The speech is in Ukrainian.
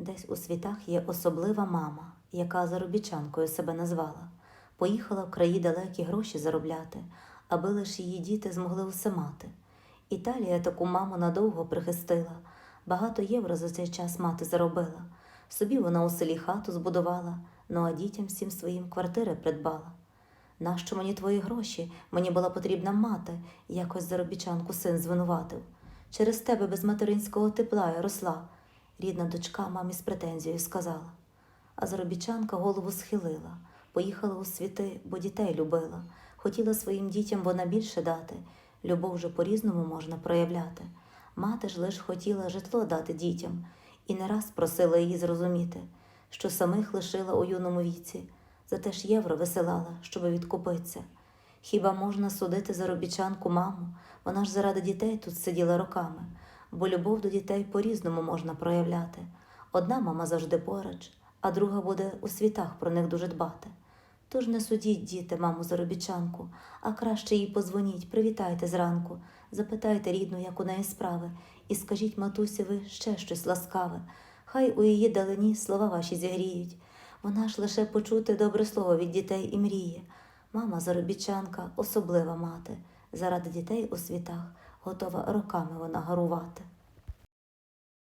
Десь у світах є особлива мама, яка заробітчанкою себе назвала. Поїхала в краї далекі гроші заробляти, аби лиш її діти змогли усе мати. Італія таку маму надовго прихистила, багато євро за цей час мати заробила. Собі вона у селі хату збудувала, ну а дітям всім своїм квартири придбала. Нащо мені твої гроші? Мені була потрібна мати, якось заробітчанку син звинуватив. Через тебе без материнського тепла я росла, рідна дочка мамі з претензією сказала. А заробітчанка голову схилила, поїхала у світи, бо дітей любила. Хотіла своїм дітям вона більше дати. Любов же по-різному можна проявляти. Мати ж лиш хотіла житло дати дітям, і не раз просила її зрозуміти, що самих лишила у юному віці, зате ж євро висилала, щоби відкупитися. Хіба можна судити заробітчанку маму? Вона ж заради дітей тут сиділа роками, бо любов до дітей по-різному можна проявляти. Одна мама завжди поруч, а друга буде у світах про них дуже дбати. Тож не судіть, діти, маму заробітчанку, а краще їй позвоніть, привітайте зранку, запитайте рідну, як у неї справи, і скажіть матусі ви ще щось ласкаве. Хай у її далині слова ваші зігріють. Вона ж лише почути добре слово від дітей і мріє. Мама заробітчанка, особлива мати, заради дітей у світах готова роками вона гарувати.